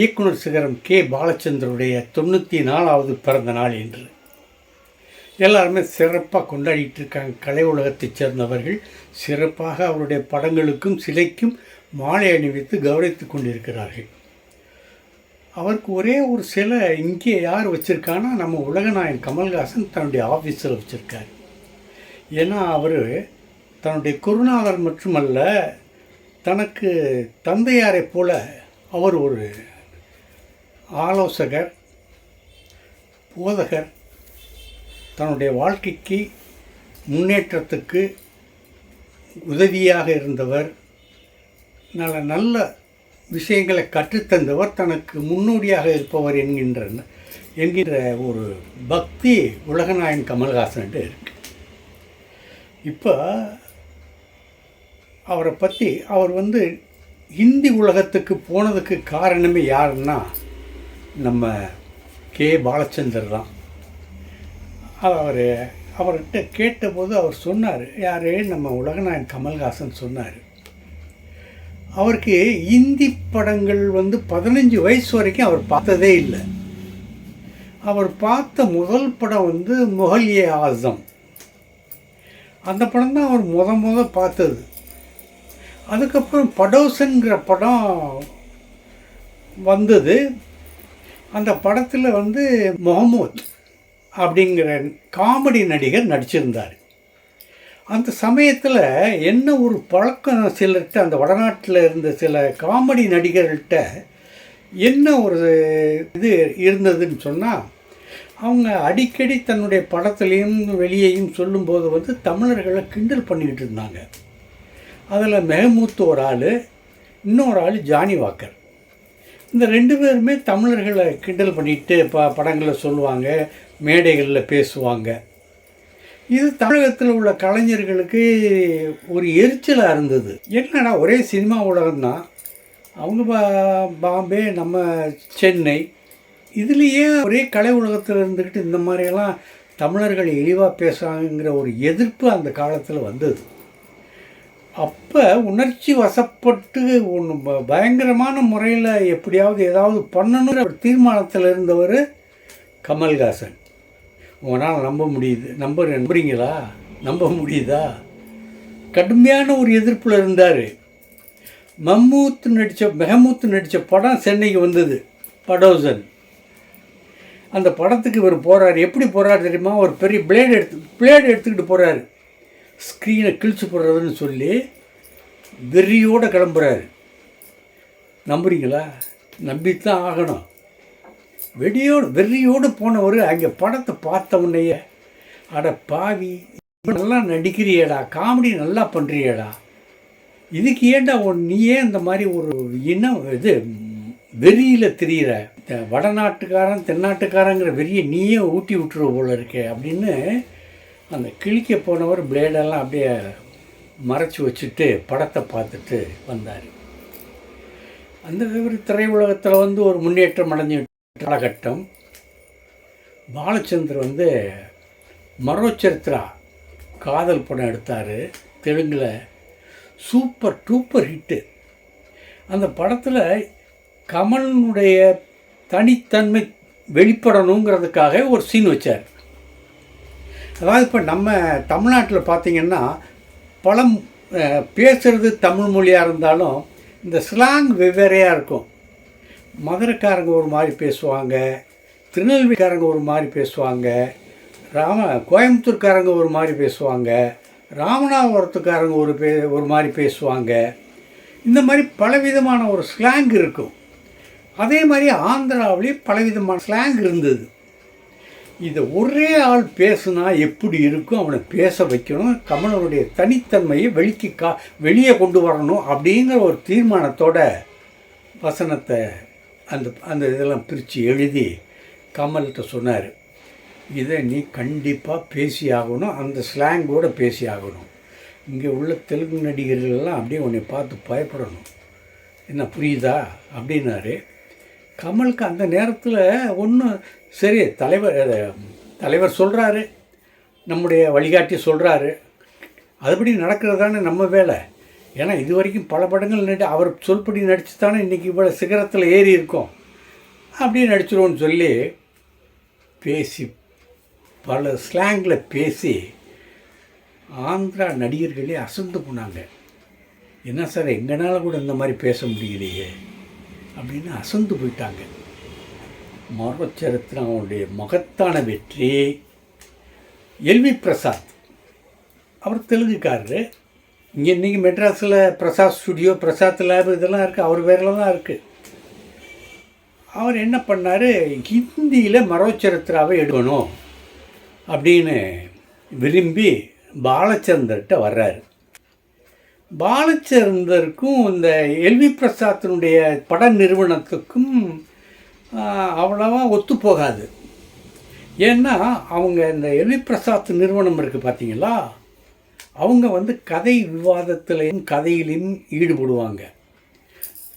இயக்குனர் சிகரம் கே. பாலச்சந்தருடைய தொண்ணூற்றி நாலாவது பிறந்த நாள் என்று எல்லாருமே சிறப்பாக கொண்டாடிட்டு இருக்காங்க. கலை உலகத்தைச் சேர்ந்தவர்கள் சிறப்பாக அவருடைய படங்களுக்கும் சிலைக்கும் மாலை அணிவித்து கௌரவித்து கொண்டிருக்கிறார்கள். அவருக்கு ஒரே ஒரு சிலை இங்கே யார் வச்சுருக்கான்னா நம்ம உலகநாயகன் கமல்ஹாசன் தன்னுடைய ஆஃபீஸில் வச்சுருக்காரு. ஏன்னா அவர் தன்னுடைய குருநாதர் மட்டுமல்ல தனக்கு தந்தையாரைப் போல அவர் ஒரு ஆலோசகர் போதகர் தன்னுடைய வாழ்க்கைக்கு முன்னேற்றத்துக்கு உதவியாக இருந்தவர் நல்ல நல்ல விஷயங்களை கற்றுத்தந்தவர் தனக்கு முன்னோடியாக இருப்பவர் என்கின்ற என்கின்ற ஒரு பக்தி உலகநாயன் கமல்ஹாசன்ட்டு இருக்கு. இப்போ அவரை பற்றி அவர் வந்து இந்தி உலகத்துக்கு போனதுக்கு காரணமே யாருன்னா நம்ம கே பாலச்சந்தர் தான். அவர் அவர்கிட்ட கேட்டபோது அவர் சொன்னார் யார் நம்ம உலகநாயகன் கமல்ஹாசன் சொன்னார். அவருக்கு இந்தி படங்கள் வந்து பதினஞ்சு வயசு வரைக்கும் அவர் பார்த்ததே இல்லை. அவர் பார்த்த முதல் படம் வந்து முகல்யே ஆசம். அந்த படம் தான் அவர் முத முத பார்த்தது. அதுக்கப்புறம் படோசன்கிற படம் வந்தது. அந்த படத்தில் வந்து முகமூத் அப்படிங்கிற காமெடி நடிகர் நடிச்சிருந்தார். அந்த சமயத்தில் என்ன ஒரு பழக்கம் சிலர்கிட்ட அந்த வடநாட்டில் இருந்த சில காமெடி நடிகர்கள்ட்ட என்ன ஒரு இது இருந்ததுன்னு சொன்னால் அவங்க அடிக்கடி தன்னுடைய படத்துலேயும் வெளியேயும் சொல்லும்போது வந்து தமிழர்களை கிண்டல் பண்ணிக்கிட்டு இருந்தாங்க. அதில் மெஹமூத் ஒரு ஆள் இன்னொரு ஆள் ஜானி வாக்கர். இந்த ரெண்டு பேருமே தமிழர்களை கிண்டல் பண்ணிட்டு ப படங்களில் சொல்லுவாங்க மேடைகளில் பேசுவாங்க. இது தமிழகத்தில் உள்ள கலைஞர்களுக்கு ஒரு எரிச்சலாக இருந்தது. என்னடா ஒரே சினிமா உலகம்தான். அவங்க பா பாம்பே நம்ம சென்னை இதுலேயே ஒரே கலை உலகத்தில் இருந்துக்கிட்டு இந்த மாதிரியெல்லாம் தமிழர்கள் இழிவாக பேசுகிறாங்கிற ஒரு எதிர்ப்பு அந்த காலத்தில் வந்தது. அப்போ உணர்ச்சி வசப்பட்டு ஒன்று பயங்கரமான முறையில் எப்படியாவது ஏதாவது பண்ணணுங்கிற ஒரு தீர்மானத்தில் இருந்தவர் கமல்ஹாசன். உங்களால் நம்ப முடியுது. நம்ப நம்புறீங்களா? நம்ப முடியுதா? கடுமையான ஒரு எதிர்ப்பில் இருந்தார். மம்மூத் நடித்த மெஹமூத் நடித்த படம் சென்னைக்கு வந்தது. படோசன். அந்த படத்துக்கு இவர் போகிறார் எப்படி போகிறார் தெரியுமா? ஒரு பெரிய பிளேடு எடுத்து பிளேடு எடுத்துக்கிட்டு போகிறாரு ஸ்க்ரீனை கிழிச்சு போடுறதுன்னு சொல்லி வெறியோடு கிளம்புறாரு. நம்புறீங்களா? நம்பித்தான் ஆகணும். வெடியோடு வெறியோடு போனவர் அங்கே படத்தை பார்த்த உன்னையே அட பாவி நல்லா நடிக்கிறியேடா காமெடி நல்லா பண்ணுறியேடா இதுக்கு ஏன்டா உன் நீ ஏன் இந்த மாதிரி ஒரு இனம் இது வெறியில் தெரிகிற இந்த வடநாட்டுக்காரன் தென்னாட்டுக்காரங்கிற வெறியை நீயே ஊட்டி விட்டுருவ போல இருக்கே அப்படின்னு அந்த கிழிக்க போனவர் பிளேடெல்லாம் அப்படியே மறைச்சி வச்சுட்டு படத்தை பார்த்துட்டு வந்தார். அந்த ஒரு திரையுலகத்தில் வந்து ஒரு முன்னேற்றம் அடைஞ்ச காலகட்டம். பாலச்சந்தர் வந்து மரோச்சரித்ரா காதல் படம் எடுத்தார் தெலுங்கில். Super duper hit. அந்த படத்தில் கமலனுடைய தனித்தன்மை வெளிப்படணுங்கிறதுக்காக ஒரு சீன் வச்சார். அதாவது இப்போ நம்ம தமிழ்நாட்டில் பார்த்திங்கன்னா பழம் பேசுகிறது தமிழ் மொழியாக இருந்தாலும் இந்த ஸ்லாங் வெவ்வேறையாக இருக்கும். மதுரைக்காரங்க ஒரு மாதிரி பேசுவாங்க திருநெல்வேலிக்காரங்க ஒரு மாதிரி பேசுவாங்க ராம கோயம்புத்தூர்காரங்க ஒரு மாதிரி பேசுவாங்க ராமநாதபுரத்துக்காரங்க ஒரு பே ஒரு மாதிரி பேசுவாங்க. இந்த மாதிரி பலவிதமான ஒரு ஸ்லாங் இருக்கும். அதே மாதிரி ஆந்திராவிலேயும் பலவிதமான ஸ்லாங் இருந்தது. இதை ஒரே ஆள் பேசுனா எப்படி இருக்கும் அவனை பேச வைக்கணும் கமலனுடைய தனித்தன்மையை வெளிக்கு கா வெளியே கொண்டு வரணும் அப்படிங்கிற ஒரு தீர்மானத்தோட வசனத்தை அந்த அந்த இதெல்லாம் பிரித்து எழுதி கமல்கிட்ட சொன்னார். இதை நீ கண்டிப்பாக பேசி ஆகணும் அந்த ஸ்லாங்கோடு பேசி ஆகணும். இங்கே உள்ள தெலுங்கு நடிகர்கள் எல்லாம் அப்படியே உன்னை பார்த்து பயப்படணும். என்ன புரியுதா? அப்படின்னாரு. கமலுக்கு அந்த நேரத்தில் ஒன்றும் சரி தலைவர் தலைவர் சொல்கிறாரு நம்முடைய வழிகாட்டி சொல்கிறாரு அதுபடி நடக்கிறது தானே நம்ம வேலை. ஏன்னா இது வரைக்கும் பல படங்கள் நடி அவர் சொல்படி நடித்து தானே இன்றைக்கி இவ்வளோ சிகரத்தில் ஏறி இருக்கோம். அப்படியே நடிச்சிருவோன்னு சொல்லி பேசி பல ஸ்லாங்கில் பேசி ஆந்திரா நடிகர்களே அசந்து போனாங்க. என்ன சார் எங்கனால கூட இந்த மாதிரி பேச முடியலையே? அப்படின்னு அசந்து போயிட்டாங்க. மரச்சரித்திரம் அவனுடைய மகத்தான வெற்றி எல்வி பிரசாத். அவர் தெலுங்குக்காரரு. இங்கே இன்றைக்கி மெட்ராஸில் பிரசாத் ஸ்டுடியோ பிரசாத் லேப் இதெல்லாம் இருக்குது அவர் பேரில் தான் இருக்குது அவர் என்ன பண்ணார்? ஹிந்தியில் மரோச்சரித்திராவை எடுக்கணும் அப்படின்னு விரும்பி பாலச்சந்தர்கிட்ட வர்றாரு. பாலச்சந்தருக்கும் இந்த எல்வி பிரசாத்தினுடைய பட நிறுவனத்துக்கும் அவ்வளவா ஒத்து போகாது. ஏன்னா அவங்க இந்த எல்வி பிரசாத் நிறுவனம் இருக்குது பார்த்தீங்களா அவங்க வந்து கதை விவாதத்திலையும் கதையிலையும் ஈடுபடுவாங்க.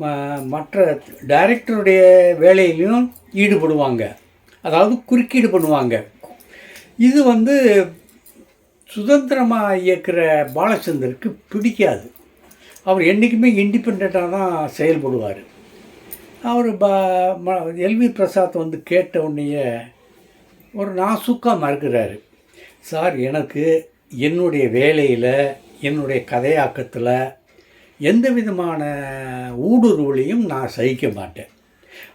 ம- மற்ற டைரக்டருடைய வேலையிலையும் ஈடுபடுவாங்க. அதாவது குறுக்கீடு பண்ணுவாங்க. இது வந்து சுதந்திரமாக இயக்கிற பாலச்சந்தருக்கு பிடிக்காது. அவர் என்றைக்குமே இண்டிபெண்ட்டாக தான் செயல்படுவார். அவர் ப ம- எல்வி பிரசாத் வந்து கேட்ட உடனேயே ஒரு நாசுக்காக மறுக்கிறாரு. சார் எனக்கு என்னுடைய வேலையில் என்னுடைய கதையாக்கத்தில் எந்த விதமான ஊடுருவலையும் நான் சகிக்க மாட்டேன்.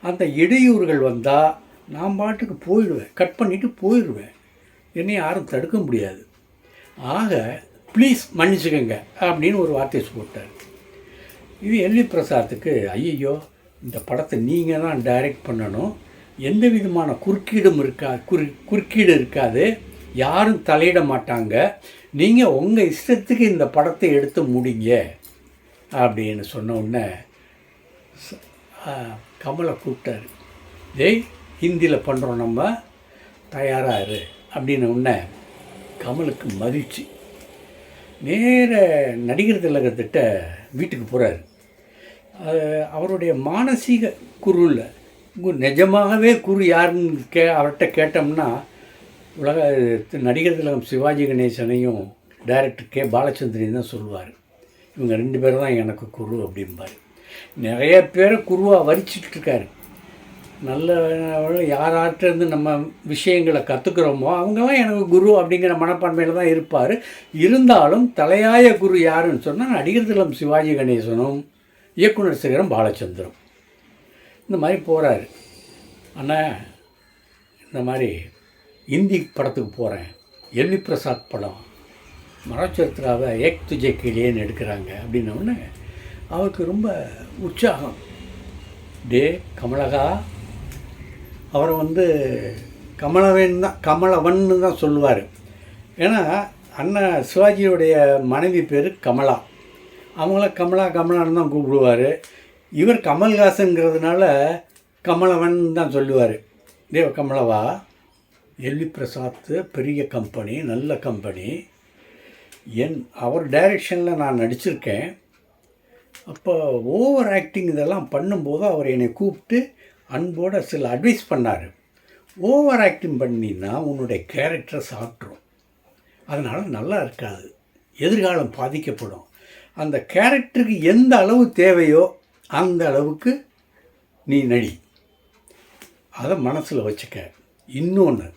அந்த இடையூறுகள் வந்தால் நான் பாட்டுக்கு போயிடுவேன். கட் பண்ணிவிட்டு போயிடுவேன். என்னை யாரும் தடுக்க முடியாது. ஆக ப்ளீஸ் மன்னிச்சுக்கோங்க அப்படின்னு ஒரு வார்த்தை போட்டார் இது எல்வி பிரசாத்துக்கு ஐயையோ இந்த படத்தை நீங்கள் தான் டைரக்ட் பண்ணணும். எந்த விதமான குறுக்கீடும் இருக்கா குறு குறுக்கீடு இருக்காது. யாரும் தலையிட மாட்டாங்க. நீங்கள் உங்கள் இஷ்டத்துக்கு இந்த படத்தை எடுத்து முடிங்க அப்படின்னு சொன்ன உடனே கமலை கூப்பிட்டாரு. டேய் ஹிந்தியில் பண்ணுறோம் நம்ம. தயாராக இரு அப்படின்ன உடனே கமலுக்கு மகிழ்ச்சி. நேர நடிகர் திலகத்திட்ட வீட்டுக்கு போகிறாரு அவருடைய மானசீக குரு இல்லை. நிஜமாகவே குரு யாருன்னு கே அவர்கிட்ட கேட்டோம்னா உலக நடிகர் திலகம் சிவாஜி கணேசனையும் டைரக்டர் கே. பாலச்சந்திரன் தான் சொல்லுவார். இவங்க ரெண்டு பேரும் தான் எனக்கு குரு அப்படிம்பார். நிறைய பேரை குருவாக வரிச்சிட்ருக்காரு. நல்ல நல்ல யாராட்டிருந்து நம்ம விஷயங்களை கற்றுக்குறோமோ அவங்கெல்லாம் எனக்கு குரு அப்படிங்கிற மனப்பான்மையில் தான் இருப்பார். இருந்தாலும் தலையாய குரு யாருன்னு சொன்னால் நடிகர் திலம் சிவாஜி கணேசனும் இயக்குனர் சிகரம் பாலச்சந்திரம். இந்த மாதிரி போகிறாரு அண்ணா இந்த மாதிரி இந்தி படத்துக்கு போகிறேன் எல்வி பிரசாத் படம். மரச்சரித்திராவை ஏக் துஜே கிளியேன்னு எடுக்கிறாங்க அப்படின்னோடனே அவருக்கு ரொம்ப உற்சாகம். டே கமலகா அவரை வந்து கமலவன் தான் கமலவன்னு தான் சொல்லுவார். ஏன்னா அண்ணன் சிவாஜியுடைய மனைவி பேர் கமலா. அவங்கள கமலா கமலான்னு தான் கூப்பிடுவார். இவர் கமல்ஹாசனுங்கிறதுனால கமலவன் தான் சொல்லுவார். தேவ கமலவா எல்வி பிரசாத் பெரிய கம்பெனி நல்ல கம்பெனி. என் அவர் டைரெக்ஷனில் நான் நடிச்சிருக்கேன். அப்போ ஓவர் ஆக்டிங் இதெல்லாம் பண்ணும்போது அவர் என்னை கூப்பிட்டு அன்போட சில அட்வைஸ் பண்ணார். ஓவர் ஆக்டிங் பண்ணினா உன்னுடைய கேரக்டரை சாப்பிட்ரும் அதனால் நல்லா இருக்காது. எதிர்காலம் பாதிக்கப்படும். அந்த கேரக்டருக்கு எந்த அளவு தேவையோ அந்த அளவுக்கு நீ நடி. அதை மனசில் வச்சுக்க. இன்னொன்று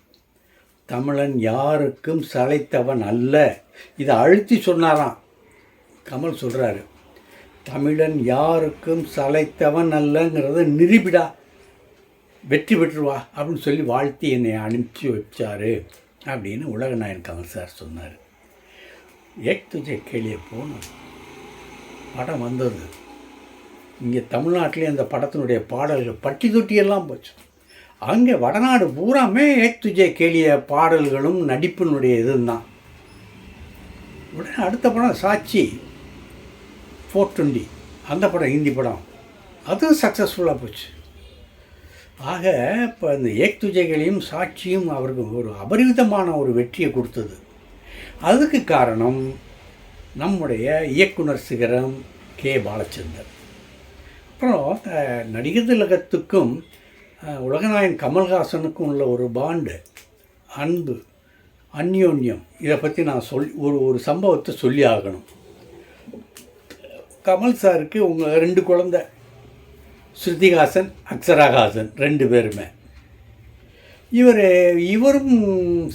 தமிழன் யாருக்கும் சளைத்தவன் அல்ல. இதை அழுத்தி சொன்னாராம். கமல் சொல்கிறாரு தமிழன் யாருக்கும் சளைத்தவன் அல்லங்கிறத நிரூபிடா. வெற்றி பெற்றுவா அப்படின்னு சொல்லி வாழ்த்தி என்னை அனுப்பிச்சி வச்சாரு அப்படின்னு உலகநாயன் கமல் சார் சொன்னார். ஏக் துஜே கேளிய போனோம் படம் வந்தது. இங்கே தமிழ்நாட்டிலே அந்த படத்தினுடைய பாடல்கள் பட்டி தொட்டியெல்லாம் போச்சு. அங்கே வடநாடு பூராமே ஏக் துஜே கேளிய பாடல்களும் நடிப்பினுடைய இதுதான். உடனே அடுத்த படம் சாட்சி ஃபோர் டுவெண்ட்டி. அந்த படம் ஹிந்தி படம். அதுவும் சக்ஸஸ்ஃபுல்லாக போச்சு. ஆக இப்போ இந்த ஏக்துஜைகளையும் சாட்சியும் அவருக்கு ஒரு அபரிவிதமான ஒரு வெற்றியை கொடுத்தது. அதுக்கு காரணம் நம்முடைய இயக்குனர் சிகரம் கே. பாலச்சந்தர். அப்புறம் நடிகர் திலகத்துக்கும் உலகநாயன் கமல்ஹாசனுக்கும் உள்ள ஒரு பாண்டு அன்பு அந்யோன்யம் இதை பற்றி நான் சொல் ஒரு ஒரு சம்பவத்தை சொல்லி ஆகணும் கமல் சாருக்கு உங்கள் ரெண்டு குழந்தை. ஸ்ருதிஹாசன் அக்ஷராகாசன் ரெண்டு பேருமே. இவர் இவரும்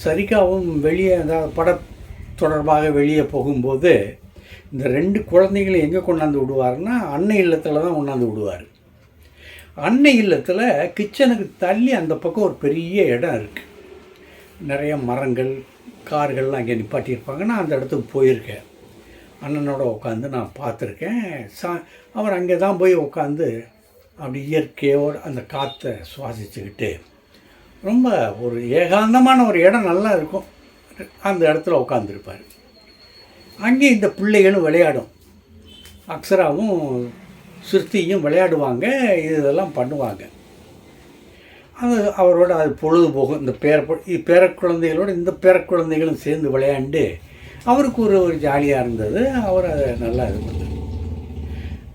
சரிகாவும் வெளியே அதாவது பட தொடர்பாக வெளியே போகும்போது இந்த ரெண்டு குழந்தைகளை எங்கே கொண்டாந்து விடுவாருன்னா அன்னை இல்லத்தில் தான் கொண்டாந்து விடுவார். அன்னை இல்லத்தில் கிச்சனுக்கு தள்ளி அந்த பக்கம் ஒரு பெரிய இடம் இருக்குது நிறைய மரங்கள் கார்கள்லாம் அங்கே நிப்பாட்டியிருப்பாங்க. நான் அந்த இடத்துக்கு போயிருக்கேன். அண்ணனோட உட்காந்து நான் பார்த்துருக்கேன். சா அவர் அங்கே தான் போய் உட்காந்து அப்படி இயற்கையோடு அந்த காற்றை சுவாசிச்சுக்கிட்டு ரொம்ப ஒரு ஏகாந்தமான ஒரு இடம் நல்லா இருக்கும். அந்த இடத்துல உட்காந்துருப்பார் அங்கே இந்த பிள்ளைகளும் விளையாடும். அக்ஷராவும் சிருஷ்டியும் விளையாடுவாங்க இதெல்லாம் பண்ணுவாங்க. அது அவரோட அது பொழுதுபோகும். இந்த பேர பேர குழந்தைகளோட இந்த பேர குழந்தைகளும் சேர்ந்து விளையாண்டு அவருக்கு ஒரு ஒரு ஜாலியாக இருந்தது. அவர் அதை நல்லா இது பண்ணார்.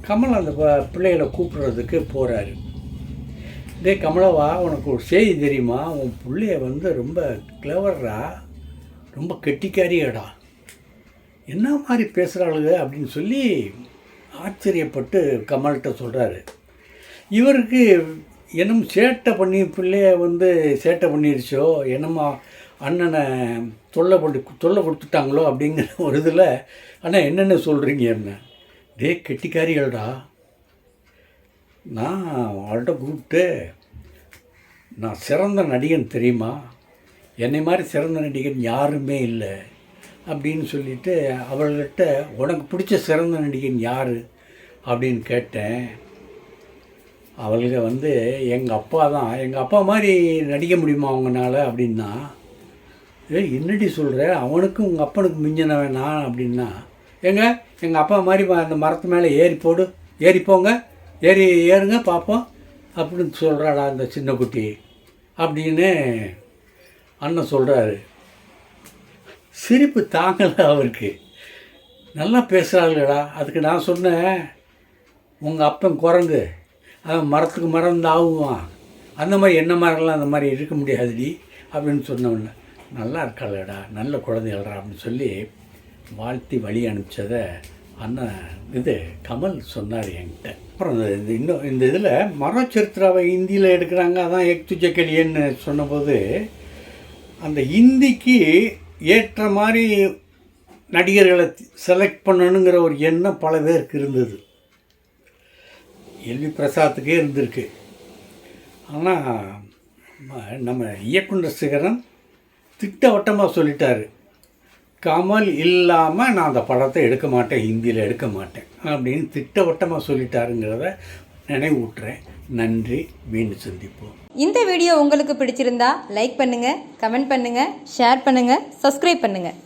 கமல் அந்த ப- பிள்ளைகளை கூப்பிடுறதுக்கு போகிறாரு டே கமலவா உனக்கு ஒரு செய்தி தெரியுமா? உன் பிள்ளைய வந்து ரொம்ப கிளவர்ரா ரொம்ப கெட்டிக்காரியடா. என்ன மாதிரி பேசுகிறாளுங்க அப்படின்னு சொல்லி ஆச்சரியப்பட்டு கமல்கிட்ட சொல்கிறாரு இவருக்கு என்னமோ சேட்டை பண்ணி பிள்ளைய வந்து சேட்டை பண்ணிருச்சோ என்னமோ அண்ணனை தொல்லை பண்ணி தொல்லை கொடுத்துட்டாங்களோ அப்படிங்கிற ஒரு இதில் அண்ணா என்னென்ன சொல்கிறீங்க என்ன? டே கெட்டிக்காரிகள்டா. நான் அவள்கிட்ட கூப்பிட்டு நான் சிறந்த நடிகன் தெரியுமா? என்னை மாதிரி சிறந்த நடிகன் யாருமே இல்லை அப்படின்னு சொல்லிட்டு அவள்கிட்ட உனக்கு பிடிச்ச சிறந்த நடிகன் யார்? அப்படின்னு கேட்டேன். அவளுங்க வந்து எங்கள் அப்பா தான். எங்கள் அப்பா மாதிரி நடிக்க முடியுமா அவங்கனால அப்படின்னா ஏய் என்னடி சொல்கிற அவனுக்கும் உங்கள் அப்பனுக்கு மிஞ்சினவன் நான். அப்படின்னா ஏங்க எங்கள் அப்பா மாதிரி அந்த மரத்து மேலே ஏறி போடு. ஏறி போங்க. ஏறி ஏறுங்க பார்ப்போம் அப்படின்னு சொல்கிறாடா அந்த சின்ன குட்டி. அப்படின்னு அண்ணன் சொல்கிறாரு சிரிப்பு தாங்கலை அவருக்கு. நல்லா பேசுகிறாங்களேடா அதுக்கு நான் சொன்னேன் உங்கள் அப்பன் குரங்கு. அவன் மரத்துக்கு மரம் ஆகுவான். அந்த மாதிரி என்ன மரம்லாம் அந்த மாதிரி இருக்க முடியாதுடி. அப்படின்னு சொன்னவொன்னே நல்லா இருக்காளடா. நல்ல குழந்தைகள்டா. அப்படின்னு சொல்லி வாழ்த்தி வழி அனுப்பிச்சதை அண்ணன் இது கமல் சொன்னார் என்கிட்ட. அப்புறம் இந்த- இன்னும் இந்த இதில் மரச்சரித்திராவை ஹிந்தியில் எடுக்கிறாங்க அதான் எக்து ஜக்கலியன்னு சொன்னபோது அந்த ஹிந்திக்கு ஏற்ற மாதிரி நடிகர்களை செலக்ட் பண்ணணுங்கிற ஒரு எண்ணம் பல பேருக்கு இருந்தது. எல்வி பிரசாத்துக்கே இருந்திருக்கு. ஆனால் நம்ம இயக்குனர் சிகரன் திட்டவட்டமாக சொல்லிட்டாரு. கமல் இல்லாமல் நான் அந்த படத்தை எடுக்க மாட்டேன் ஹிந்தியில் எடுக்க மாட்டேன். அப்படின்னு திட்டவட்டமாக சொல்லிட்டாருங்கிறத நினைவூட்டுறேன். நன்றி மீண்டும் சந்திப்போம். இந்த வீடியோ உங்களுக்கு பிடிச்சிருந்தா லைக் பண்ணுங்கள் கமெண்ட் பண்ணுங்கள் ஷேர் பண்ணுங்கள் சப்ஸ்கிரைப் பண்ணுங்கள்